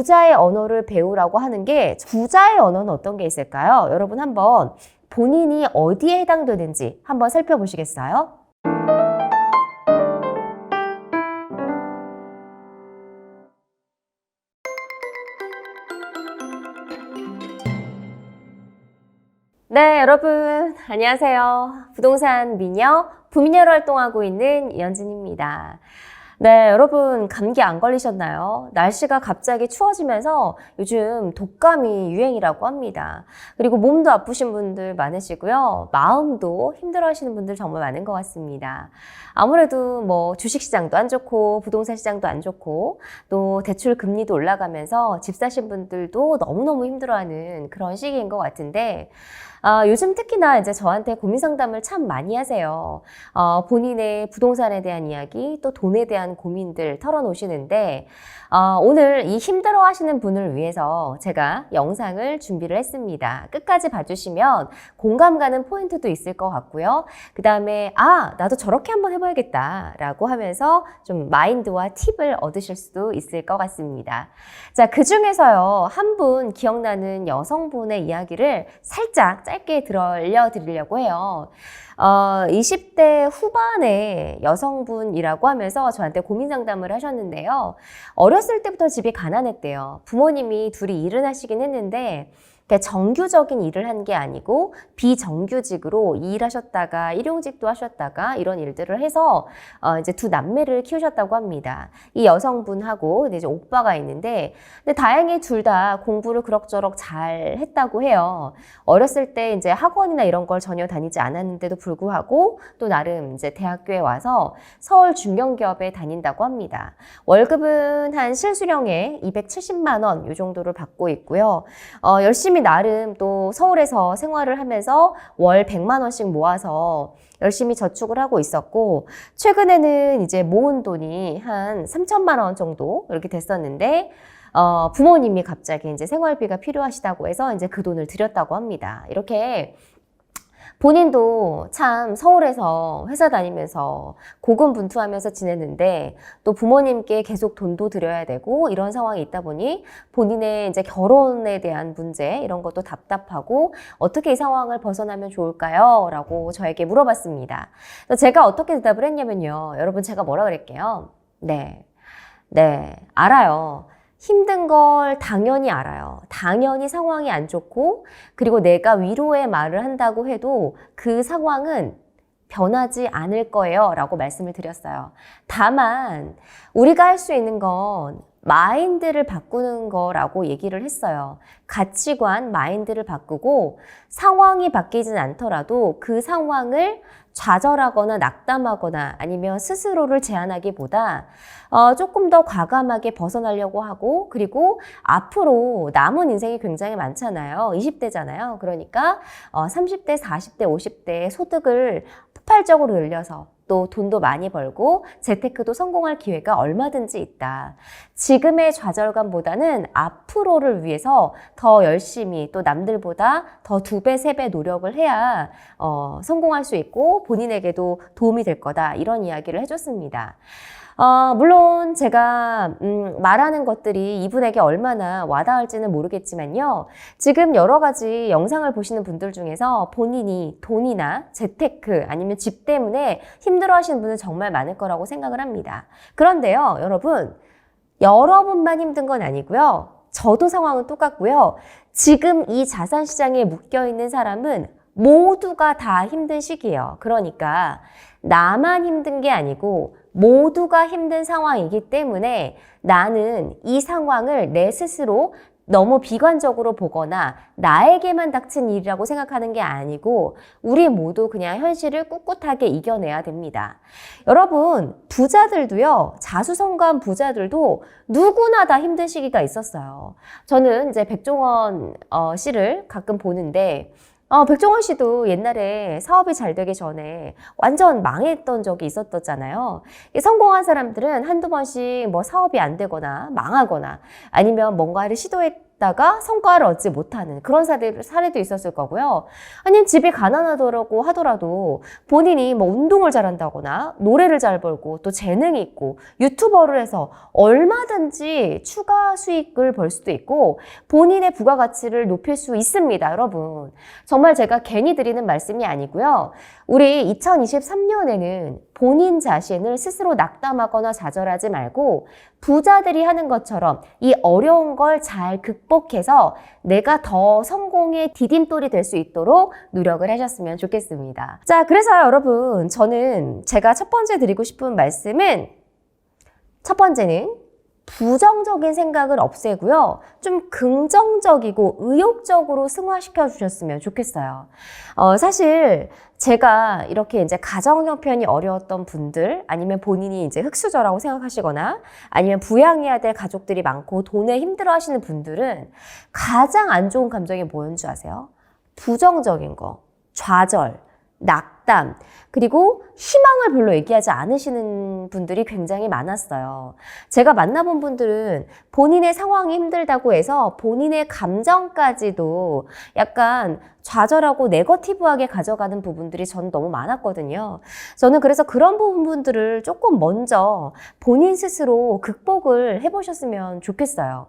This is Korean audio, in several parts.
부자의 언어를 배우라고 하는 게 부자의 언어는 어떤 게 있을까요? 여러분 한번 본인이 어디에 해당되는지 한번 살펴보시겠어요? 네, 여러분 안녕하세요. 부동산 미녀 부미녀로 활동하고 있는 이현진입니다. 네, 여러분 감기 안 걸리셨나요? 날씨가 갑자기 추워지면서 요즘 독감이 유행이라고 합니다. 그리고 몸도 아프신 분들 많으시고요. 마음도 힘들어 하시는 분들 정말 많은 것 같습니다. 아무래도 뭐 주식 시장도 안 좋고 부동산 시장도 안 좋고 또 대출 금리도 올라가면서 집 사신 분들도 너무너무 힘들어 하는 그런 시기인 것 같은데 아, 요즘 특히나 이제 저한테 고민 상담을 참 많이 하세요. 어, 본인의 부동산에 대한 이야기, 또 돈에 대한 고민들 털어놓으시는데, 어, 오늘 이 힘들어 하시는 분을 위해서 제가 영상을 준비를 했습니다. 끝까지 봐주시면 공감 가는 포인트도 있을 것 같고요. 그 다음에, 아, 나도 저렇게 한번 해봐야겠다. 라고 하면서 좀 마인드와 팁을 얻으실 수도 있을 것 같습니다. 자, 그 중에서요, 한 분 기억나는 여성분의 이야기를 살짝 짧게 들려드리려고 해요. 어, 20대 후반의 여성분이라고 하면서 저한테 고민 상담을 하셨는데요. 어렸을 때부터 집이 가난했대요. 부모님이 둘이 일을 하시긴 했는데, 그러니까 정규적인 일을 한 게 아니고 비정규직으로 일하셨다가 일용직도 하셨다가 이런 일들을 해서 어 이제 두 남매를 키우셨다고 합니다. 이 여성분하고 이제 오빠가 있는데 근데 다행히 둘 다 공부를 그럭저럭 잘 했다고 해요. 어렸을 때 이제 학원이나 이런 걸 전혀 다니지 않았는데도 불구하고 또 나름 이제 대학교에 와서 서울 중견기업에 다닌다고 합니다. 월급은 한 실수령에 270만 원 이 정도를 받고 있고요. 어, 열심히 나름 또 서울에서 생활을 하면서 월 100만 원씩 모아서 열심히 저축을 하고 있었고 최근에는 이제 모은 돈이 한 3천만 원 정도 이렇게 됐었는데 어, 부모님이 갑자기 이제 생활비가 필요하시다고 해서 이제 그 돈을 드렸다고 합니다. 이렇게 본인도 참 서울에서 회사 다니면서 고군분투하면서 지냈는데 또 부모님께 계속 돈도 드려야 되고 이런 상황이 있다 보니 본인의 이제 결혼에 대한 문제 이런 것도 답답하고 어떻게 이 상황을 벗어나면 좋을까요? 라고 저에게 물어봤습니다. 제가 어떻게 대답을 했냐면요. 여러분 제가 뭐라 그랬게요? 네. 네. 알아요. 힘든 걸 당연히 알아요. 당연히 상황이 안 좋고, 그리고 내가 위로의 말을 한다고 해도 그 상황은 변하지 않을 거예요. 라고 말씀을 드렸어요. 다만, 우리가 할 수 있는 건 마인드를 바꾸는 거라고 얘기를 했어요. 가치관, 마인드를 바꾸고 상황이 바뀌진 않더라도 그 상황을 좌절하거나 낙담하거나 아니면 스스로를 제한하기보다 어, 조금 더 과감하게 벗어나려고 하고 그리고 앞으로 남은 인생이 굉장히 많잖아요. 20대잖아요. 그러니까 어, 30대, 40대, 50대 소득을 폭발적으로 늘려서 또 돈도 많이 벌고 재테크도 성공할 기회가 얼마든지 있다. 지금의 좌절감보다는 앞으로를 위해서 더 열심히 또 남들보다 더 두 배, 세 배 노력을 해야 어, 성공할 수 있고 본인에게도 도움이 될 거다. 이런 이야기를 해줬습니다. 어, 물론 제가 음, 말하는 것들이 이분에게 얼마나 와닿을지는 모르겠지만요. 지금 여러 가지 영상을 보시는 분들 중에서 본인이 돈이나 재테크 아니면 집 때문에 힘들어 하시는 분은 정말 많을 거라고 생각을 합니다. 그런데요, 여러분, 여러분만 힘든 건 아니고요. 저도 상황은 똑같고요. 지금 이 자산 시장에 묶여 있는 사람은 모두가 다 힘든 시기예요. 그러니까 나만 힘든 게 아니고 모두가 힘든 상황이기 때문에 나는 이 상황을 내 스스로 너무 비관적으로 보거나 나에게만 닥친 일이라고 생각하는 게 아니고 우리 모두 그냥 현실을 꿋꿋하게 이겨내야 됩니다. 여러분, 부자들도요, 자수성가한 부자들도 누구나 다 힘든 시기가 있었어요. 저는 이제 백종원 어, 씨를 가끔 보는데 어, 백종원 씨도 옛날에 사업이 잘 되기 전에 완전 망했던 적이 있었잖아요. 성공한 사람들은 한두 번씩 뭐 사업이 안 되거나 망하거나 아니면 뭔가를 시도해 있다가 성과를 얻지 못하는 그런 사례, 사례도 있었을 거고요. 아니면 집이 가난하더라고 하더라도 본인이 뭐 운동을 잘한다거나 노래를 잘 벌고 또 재능이 있고 유튜버를 해서 얼마든지 추가 수익을 벌 수도 있고 본인의 부가가치를 높일 수 있습니다, 여러분. 정말 제가 괜히 드리는 말씀이 아니고요. 우리 2023년에는 본인 자신을 스스로 낙담하거나 좌절하지 말고 부자들이 하는 것처럼 이 어려운 걸 잘 극복해서 내가 더 성공의 디딤돌이 될 수 있도록 노력을 하셨으면 좋겠습니다. 자, 그래서 여러분, 저는 제가 첫 번째 드리고 싶은 말씀은 첫 번째는 부정적인 생각을 없애고요. 좀 긍정적이고 의욕적으로 승화시켜 주셨으면 좋겠어요. 어, 사실 제가 이렇게 이제 가정 형편이 어려웠던 분들 아니면 본인이 이제 흑수저라고 생각하시거나 아니면 부양해야 될 가족들이 많고 돈에 힘들어 하시는 분들은 가장 안 좋은 감정이 뭐였는 줄 아세요? 부정적인 거, 좌절, 낙담, 그리고 희망을 별로 얘기하지 않으시는 분들이 굉장히 많았어요. 제가 만나본 분들은 본인의 상황이 힘들다고 해서 본인의 감정까지도 약간 좌절하고 네거티브하게 가져가는 부분들이 전 너무 많았거든요. 저는 그래서 그런 부분들을 조금 먼저 본인 스스로 극복을 해보셨으면 좋겠어요.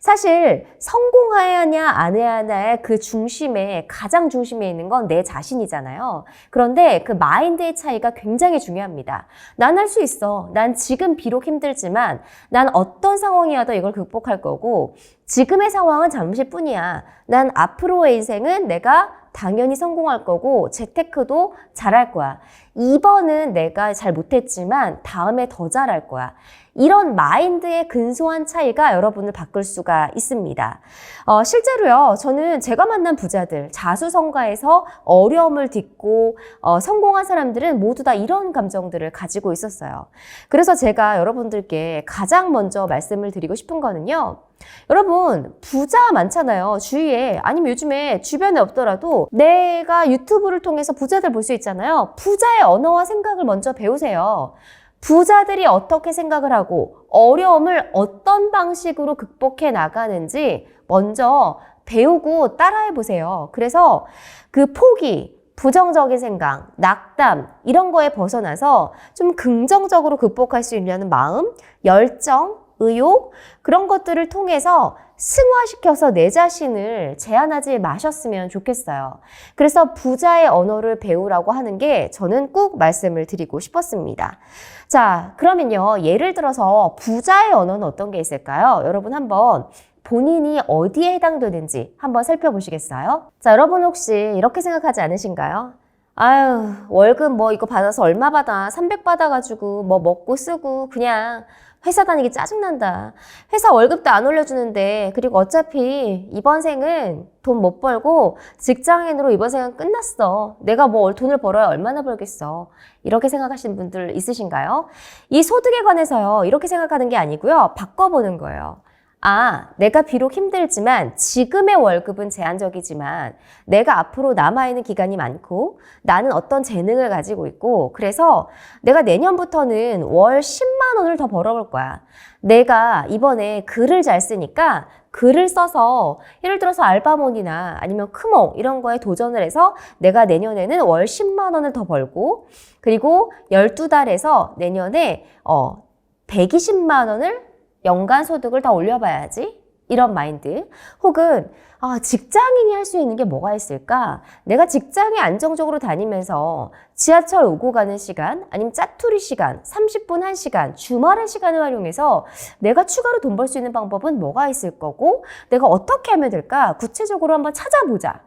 사실 성공하냐 안 하냐의 그 중심에 가장 중심에 있는 건 내 자신이잖아요. 그런데 그 마인드의 차이가 굉장히 중요합니다. 난 할 수 있어. 난 지금 비록 힘들지만 난 어떤 상황이어도 이걸 극복할 거고 지금의 상황은 잠시뿐이야. 난 앞으로의 인생은 내가 당연히 성공할 거고 재테크도 잘할 거야. 이번은 내가 잘 못했지만 다음에 더 잘할 거야. 이런 마인드의 근소한 차이가 여러분을 바꿀 수가 있습니다. 어, 실제로요, 저는 제가 만난 부자들, 자수성가에서 어려움을 딛고 어, 성공한 사람들은 모두 다 이런 감정들을 가지고 있었어요. 그래서 제가 여러분들께 가장 먼저 말씀을 드리고 싶은 거는요. 여러분, 부자 많잖아요. 주위에. 아니면 요즘에 주변에 없더라도 내가 유튜브를 통해서 부자들 볼 수 있잖아요. 부자의 언어와 생각을 먼저 배우세요. 부자들이 어떻게 생각을 하고 어려움을 어떤 방식으로 극복해 나가는지 먼저 배우고 따라해 보세요. 그래서 그 포기, 부정적인 생각, 낙담, 이런 거에 벗어나서 좀 긍정적으로 극복할 수 있냐는 마음, 열정, 의욕, 그런 것들을 통해서 승화시켜서 내 자신을 제한하지 마셨으면 좋겠어요. 그래서 부자의 언어를 배우라고 하는 게 저는 꼭 말씀을 드리고 싶었습니다. 자, 그러면요. 예를 들어서 부자의 언어는 어떤 게 있을까요? 여러분 한번 본인이 어디에 해당되는지 한번 살펴보시겠어요? 자, 여러분 혹시 이렇게 생각하지 않으신가요? 아유, 월급 뭐 이거 받아서 얼마 받아? 300 받아가지고 뭐 먹고 쓰고 그냥 회사 다니기 짜증난다. 회사 월급도 안 올려주는데, 그리고 어차피 이번 생은 돈 못 벌고 직장인으로 이번 생은 끝났어. 내가 뭐 돈을 벌어야 얼마나 벌겠어. 이렇게 생각하시는 분들 있으신가요? 이 소득에 관해서요, 이렇게 생각하는 게 아니고요, 바꿔보는 거예요. 아, 내가 비록 힘들지만 지금의 월급은 제한적이지만 내가 앞으로 남아있는 기간이 많고 나는 어떤 재능을 가지고 있고 그래서 내가 내년부터는 월 10만 원을 더 벌어볼 거야. 내가 이번에 글을 잘 쓰니까 글을 써서 예를 들어서 알바몬이나 아니면 크몽 이런 거에 도전을 해서 내가 내년에는 월 10만 원을 더 벌고 그리고 12달에서 내년에 어 120만 원을 연간 소득을 더 올려봐야지. 이런 마인드. 혹은, 아, 직장인이 할 수 있는 게 뭐가 있을까? 내가 직장에 안정적으로 다니면서 지하철 오고 가는 시간, 아니면 짜투리 시간, 30분 1시간, 주말의 시간을 활용해서 내가 추가로 돈 벌 수 있는 방법은 뭐가 있을 거고, 내가 어떻게 하면 될까? 구체적으로 한번 찾아보자.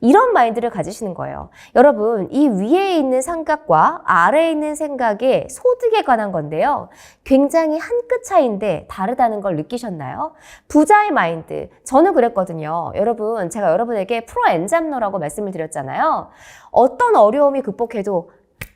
이런 마인드를 가지시는 거예요. 여러분, 이 위에 있는 삼각과 아래에 있는 생각의 소득에 관한 건데요. 굉장히 한 끗 차이인데 다르다는 걸 느끼셨나요? 부자의 마인드. 저는 그랬거든요. 여러분, 제가 여러분에게 프로 엔잡러라고 말씀을 드렸잖아요. 어떤 어려움이 극복해도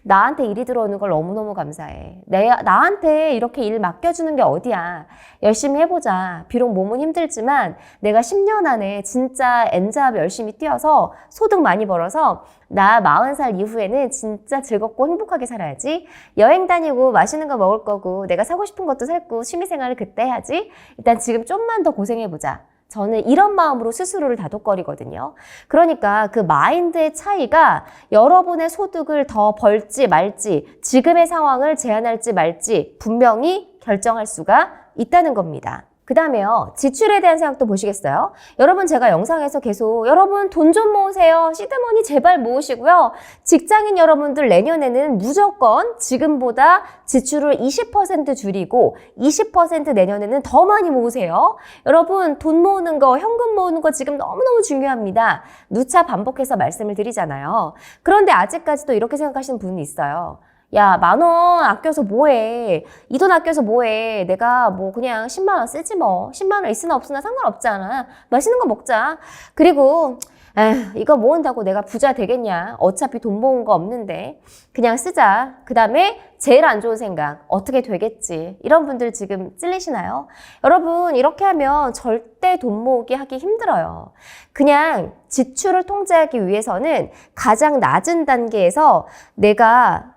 나한테 일이 들어오는 걸 너무너무 감사해. 내, 나한테 이렇게 일 맡겨주는 게 어디야. 열심히 해보자. 비록 몸은 힘들지만 내가 10년 안에 진짜 엔잡 열심히 뛰어서 소득 많이 벌어서 나 40살 이후에는 진짜 즐겁고 행복하게 살아야지. 여행 다니고 맛있는 거 먹을 거고 내가 사고 싶은 것도 살고 취미생활을 그때 해야지. 일단 지금 좀만 더 고생해보자. 저는 이런 마음으로 스스로를 다독거리거든요. 그러니까 그 마인드의 차이가 여러분의 소득을 더 벌지 말지, 지금의 상황을 제한할지 말지 분명히 결정할 수가 있다는 겁니다. 그 다음에요. 지출에 대한 생각도 보시겠어요? 여러분 제가 영상에서 계속 여러분 돈 좀 모으세요. 시드머니 제발 모으시고요. 직장인 여러분들 내년에는 무조건 지금보다 지출을 20% 줄이고 20% 내년에는 더 많이 모으세요. 여러분 돈 모으는 거, 현금 모으는 거 지금 너무너무 중요합니다. 누차 반복해서 말씀을 드리잖아요. 그런데 아직까지도 이렇게 생각하시는 분이 있어요. 야, 만 원 아껴서 뭐해? 이 돈 아껴서 뭐해? 내가 뭐 그냥 10만 원 쓰지 뭐. 10만 원 있으나 없으나 상관없잖아. 맛있는 거 먹자. 그리고 에휴, 이거 모은다고 내가 부자 되겠냐? 어차피 돈 모은 거 없는데. 그냥 쓰자. 그 다음에 제일 안 좋은 생각. 어떻게 되겠지? 이런 분들 지금 찔리시나요? 여러분, 이렇게 하면 절대 돈 모으기 하기 힘들어요. 그냥 지출을 통제하기 위해서는 가장 낮은 단계에서 내가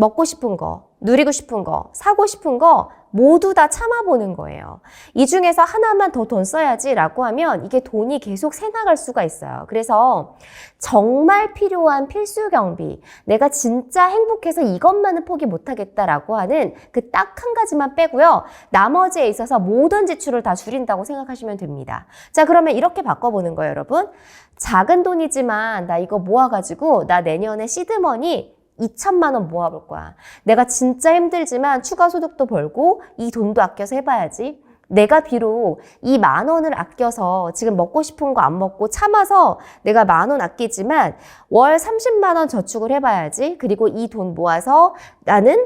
먹고 싶은 거, 누리고 싶은 거, 사고 싶은 거 모두 다 참아보는 거예요. 이 중에서 하나만 더 돈 써야지 라고 하면 이게 돈이 계속 새나갈 수가 있어요. 그래서 정말 필요한 필수 경비, 내가 진짜 행복해서 이것만은 포기 못하겠다라고 하는 그 딱 한 가지만 빼고요. 나머지에 있어서 모든 지출을 다 줄인다고 생각하시면 됩니다. 자, 그러면 이렇게 바꿔보는 거예요, 여러분. 작은 돈이지만 나 이거 모아가지고 나 내년에 시드머니 2천만 원 모아볼 거야. 내가 진짜 힘들지만 추가 소득도 벌고 이 돈도 아껴서 해봐야지. 내가 비록 이 만 원을 아껴서 지금 먹고 싶은 거 안 먹고 참아서 내가 만 원 아끼지만 월 30만 원 저축을 해봐야지. 그리고 이 돈 모아서 나는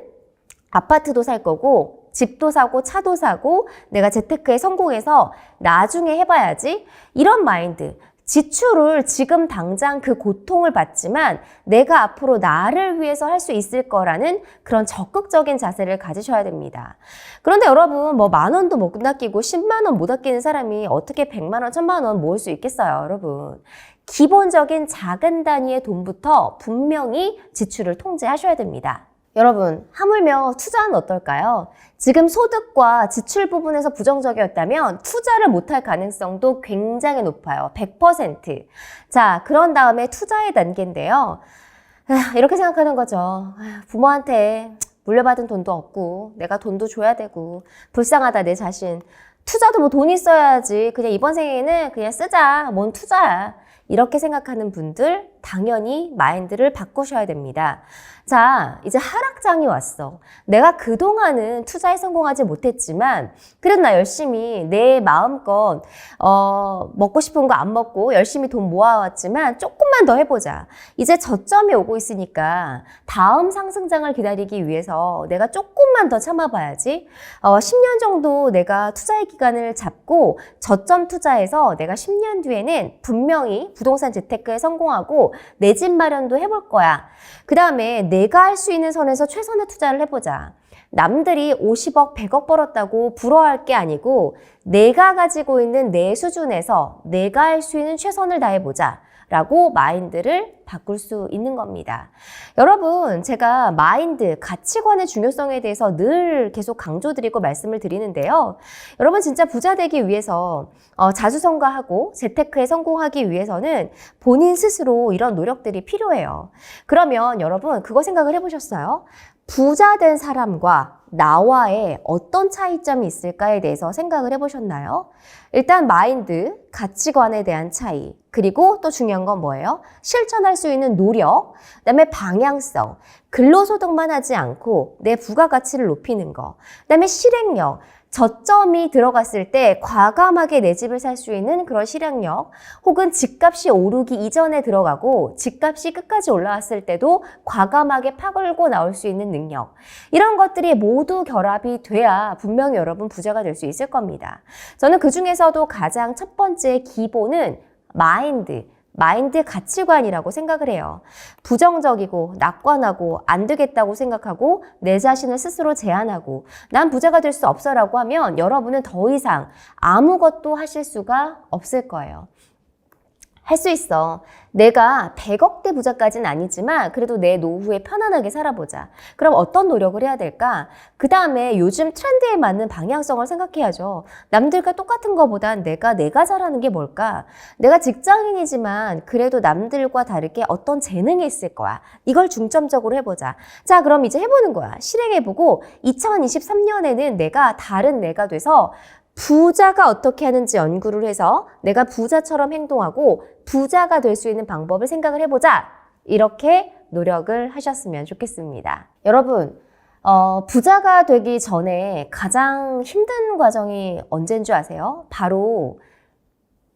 아파트도 살 거고 집도 사고 차도 사고 내가 재테크에 성공해서 나중에 해봐야지. 이런 마인드. 지출을 지금 당장 그 고통을 받지만 내가 앞으로 나를 위해서 할 수 있을 거라는 그런 적극적인 자세를 가지셔야 됩니다. 그런데 여러분, 뭐 만 원도 못 아끼고 10만 원 못 아끼는 사람이 어떻게 100만 원, 1000만 원 모을 수 있겠어요, 여러분. 기본적인 작은 단위의 돈부터 분명히 지출을 통제하셔야 됩니다. 여러분, 하물며 투자는 어떨까요? 지금 소득과 지출 부분에서 부정적이었다면 투자를 못할 가능성도 굉장히 높아요. 100%. 자, 그런 다음에 투자의 단계인데요. 아, 이렇게 생각하는 거죠. 아, 부모한테 물려받은 돈도 없고, 내가 돈도 줘야 되고, 불쌍하다, 내 자신. 투자도 뭐 돈 있어야지. 그냥 이번 생에는 그냥 쓰자. 뭔 투자야. 이렇게 생각하는 분들 당연히 마인드를 바꾸셔야 됩니다. 자, 이제 하락장이 왔어. 내가 그동안은 투자에 성공하지 못했지만, 그래도 나 열심히 내 마음껏, 어, 먹고 싶은 거 안 먹고 열심히 돈 모아왔지만 조금만 더 해보자. 이제 저점이 오고 있으니까 다음 상승장을 기다리기 위해서 내가 조금만 더 참아봐야지. 어, 10년 정도 내가 투자의 기간을 잡고 저점 투자해서 내가 10년 뒤에는 분명히 부동산 재테크에 성공하고 내 집 마련도 해볼 거야. 그 다음에 내가 할 수 있는 선에서 최선의 투자를 해보자. 남들이 50억, 100억 벌었다고 부러워할 게 아니고 내가 가지고 있는 내 수준에서 내가 할 수 있는 최선을 다해보자. 라고 마인드를 바꿀 수 있는 겁니다. 여러분, 제가 마인드, 가치관의 중요성에 대해서 늘 계속 강조드리고 말씀을 드리는데요. 여러분, 진짜 부자 되기 위해서 어, 자수성가하고 재테크에 성공하기 위해서는 본인 스스로 이런 노력들이 필요해요. 그러면 여러분, 그거 생각을 해보셨어요? 부자 된 사람과 나와의 어떤 차이점이 있을까에 대해서 생각을 해보셨나요? 일단 마인드, 가치관에 대한 차이, 그리고 또 중요한 건 뭐예요? 실천할 수 있는 노력, 그 다음에 방향성, 근로소득만 하지 않고 내 부가가치를 높이는 거, 그 다음에 실행력, 저점이 들어갔을 때 과감하게 내 집을 살 수 있는 그런 실행력 혹은 집값이 오르기 이전에 들어가고 집값이 끝까지 올라왔을 때도 과감하게 파걸고 나올 수 있는 능력 이런 것들이 모두 결합이 돼야 분명히 여러분 부자가 될 수 있을 겁니다. 저는 그 중에서도 가장 첫 번째 기본은 마인드, 마인드 가치관이라고 생각을 해요. 부정적이고 낙관하고 안 되겠다고 생각하고 내 자신을 스스로 제한하고 난 부자가 될 수 없어라고 하면 여러분은 더 이상 아무것도 하실 수가 없을 거예요. 할 수 있어. 내가 100억대 부자까지는 아니지만 그래도 내 노후에 편안하게 살아보자. 그럼 어떤 노력을 해야 될까? 그 다음에 요즘 트렌드에 맞는 방향성을 생각해야죠. 남들과 똑같은 것보단 내가 내가 잘하는 게 뭘까? 내가 직장인이지만 그래도 남들과 다르게 어떤 재능이 있을 거야. 이걸 중점적으로 해보자. 자, 그럼 이제 해보는 거야. 실행해보고 2023년에는 내가 다른 내가 돼서 부자가 어떻게 하는지 연구를 해서 내가 부자처럼 행동하고 부자가 될 수 있는 방법을 생각을 해보자. 이렇게 노력을 하셨으면 좋겠습니다. 여러분, 어, 부자가 되기 전에 가장 힘든 과정이 언제인 줄 아세요? 바로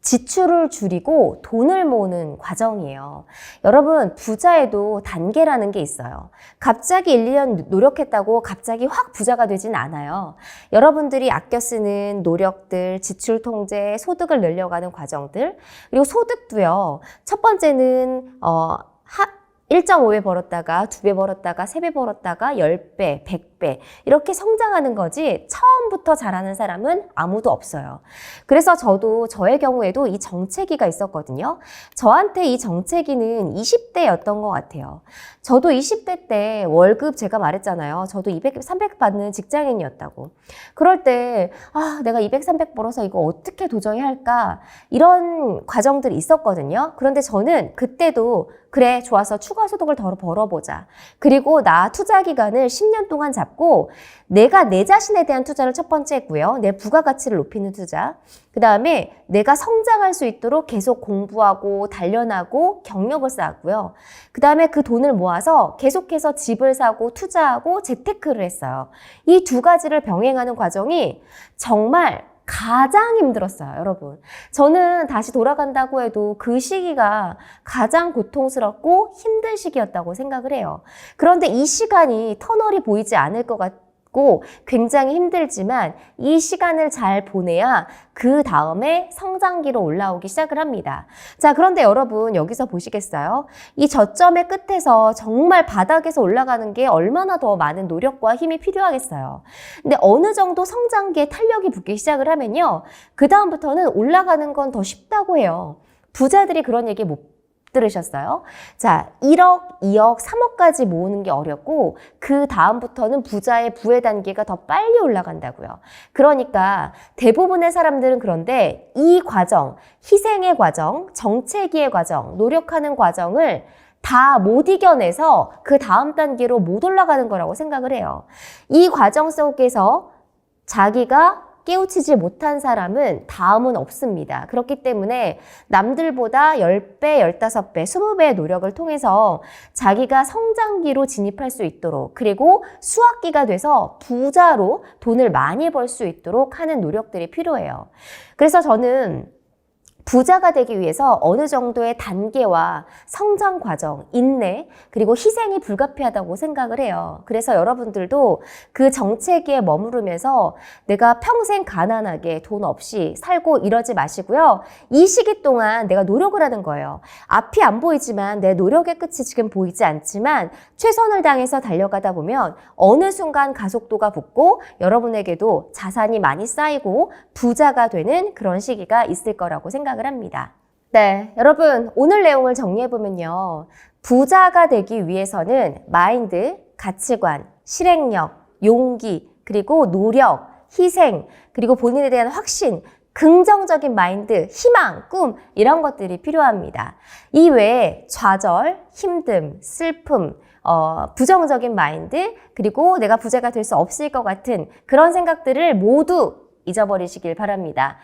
지출을 줄이고 돈을 모으는 과정이에요. 여러분, 부자에도 단계라는 게 있어요. 갑자기 1, 2년 노력했다고 갑자기 확 부자가 되진 않아요. 여러분들이 아껴 쓰는 노력들, 지출 통제, 소득을 늘려가는 과정들, 그리고 소득도요. 첫 번째는, 어, 하, 1.5배 벌었다가 2배 벌었다가 3배 벌었다가 10배, 100배 이렇게 성장하는 거지 처음부터 잘하는 사람은 아무도 없어요. 그래서 저도 저의 경우에도 이 정체기가 있었거든요. 저한테 이 정체기는 20대였던 것 같아요. 저도 20대 때 월급 제가 말했잖아요. 저도 200, 300 받는 직장인이었다고. 그럴 때 아, 내가 200, 300 벌어서 이거 어떻게 도저히 할까? 이런 과정들이 있었거든요. 그런데 저는 그때도 그래, 좋아서 추가 소득을 더 벌어보자. 그리고 나 투자 기간을 10년 동안 잡고 내가 내 자신에 대한 투자를 첫 번째 했고요. 내 부가가치를 높이는 투자. 그 다음에 내가 성장할 수 있도록 계속 공부하고 단련하고 경력을 쌓았고요. 그 다음에 그 돈을 모아서 계속해서 집을 사고 투자하고 재테크를 했어요. 이 두 가지를 병행하는 과정이 정말 가장 힘들었어요, 여러분. 저는 다시 돌아간다고 해도 그 시기가 가장 고통스럽고 힘든 시기였다고 생각을 해요. 그런데 이 시간이 터널이 보이지 않을 것 같 고 굉장히 힘들지만 이 시간을 잘 보내야 그 다음에 성장기로 올라오기 시작을 합니다. 자, 그런데 여러분 여기서 보시겠어요? 이 저점의 끝에서 정말 바닥에서 올라가는 게 얼마나 더 많은 노력과 힘이 필요하겠어요. 근데 어느 정도 성장기에 탄력이 붙기 시작을 하면요. 그 다음부터는 올라가는 건 더 쉽다고 해요. 부자들이 그런 얘기 못 들으셨어요? 자, 1억, 2억, 3억까지 모으는 게 어렵고 그 다음부터는 부자의 부의 단계가 더 빨리 올라간다고요. 그러니까 대부분의 사람들은 그런데 이 과정, 희생의 과정, 정체기의 과정, 노력하는 과정을 다못 이겨내서 그 다음 단계로 못 올라가는 거라고 생각을 해요. 이 과정 속에서 자기가 깨우치지 못한 사람은 다음은 없습니다. 그렇기 때문에 남들보다 10배, 15배, 20배의 노력을 통해서 자기가 성장기로 진입할 수 있도록 그리고 수학기가 돼서 부자로 돈을 많이 벌 수 있도록 하는 노력들이 필요해요. 그래서 저는 부자가 되기 위해서 어느 정도의 단계와 성장 과정, 인내, 그리고 희생이 불가피하다고 생각을 해요. 그래서 여러분들도 그 정체기에 머무르면서 내가 평생 가난하게 돈 없이 살고 이러지 마시고요. 이 시기 동안 내가 노력을 하는 거예요. 앞이 안 보이지만 내 노력의 끝이 지금 보이지 않지만 최선을 다해서 달려가다 보면 어느 순간 가속도가 붙고 여러분에게도 자산이 많이 쌓이고 부자가 되는 그런 시기가 있을 거라고 생각을 합니다. 네, 여러분 오늘 내용을 정리해보면요. 부자가 되기 위해서는 마인드, 가치관, 실행력, 용기, 그리고 노력, 희생, 그리고 본인에 대한 확신, 긍정적인 마인드, 희망, 꿈 이런 것들이 필요합니다. 이 외에 좌절, 힘듦, 슬픔, 어, 부정적인 마인드, 그리고 내가 부자가 될 수 없을 것 같은 그런 생각들을 모두 잊어버리시길 바랍니다.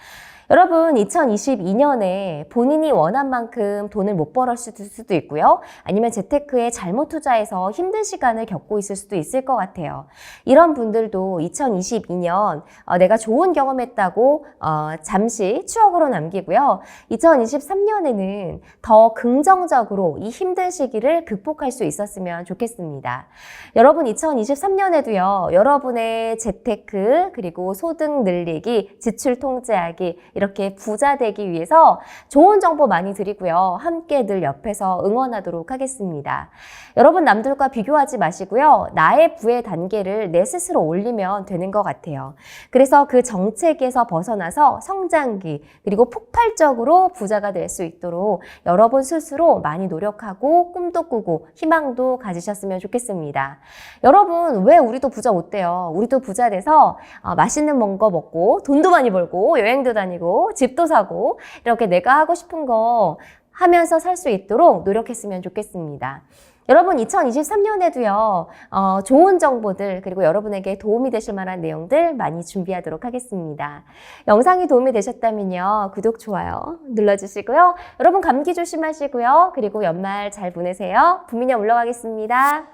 여러분, 2022년에 본인이 원한 만큼 돈을 못 벌었을 수도 있고요. 아니면 재테크에 잘못 투자해서 힘든 시간을 겪고 있을 수도 있을 것 같아요. 이런 분들도 2022년 어, 내가 좋은 경험했다고 어, 잠시 추억으로 남기고요. 2023년에는 더 긍정적으로 이 힘든 시기를 극복할 수 있었으면 좋겠습니다. 여러분, 2023년에도요, 여러분의 재테크, 그리고 소득 늘리기, 지출 통제하기, 이렇게 부자 되기 위해서 좋은 정보 많이 드리고요. 함께 늘 옆에서 응원하도록 하겠습니다. 여러분 남들과 비교하지 마시고요. 나의 부의 단계를 내 스스로 올리면 되는 것 같아요. 그래서 그 정책에서 벗어나서 성장기 그리고 폭발적으로 부자가 될 수 있도록 여러분 스스로 많이 노력하고 꿈도 꾸고 희망도 가지셨으면 좋겠습니다. 여러분 왜 우리도 부자 못 돼요? 우리도 부자 돼서 어, 맛있는 먹은 거 먹고 돈도 많이 벌고 여행도 다니고 집도 사고 이렇게 내가 하고 싶은 거 하면서 살 수 있도록 노력했으면 좋겠습니다. 여러분 2023년에도요 어, 좋은 정보들 그리고 여러분에게 도움이 되실 만한 내용들 많이 준비하도록 하겠습니다. 영상이 도움이 되셨다면요 구독 좋아요 눌러주시고요. 여러분 감기 조심하시고요. 그리고 연말 잘 보내세요. 부민이 올라가겠습니다.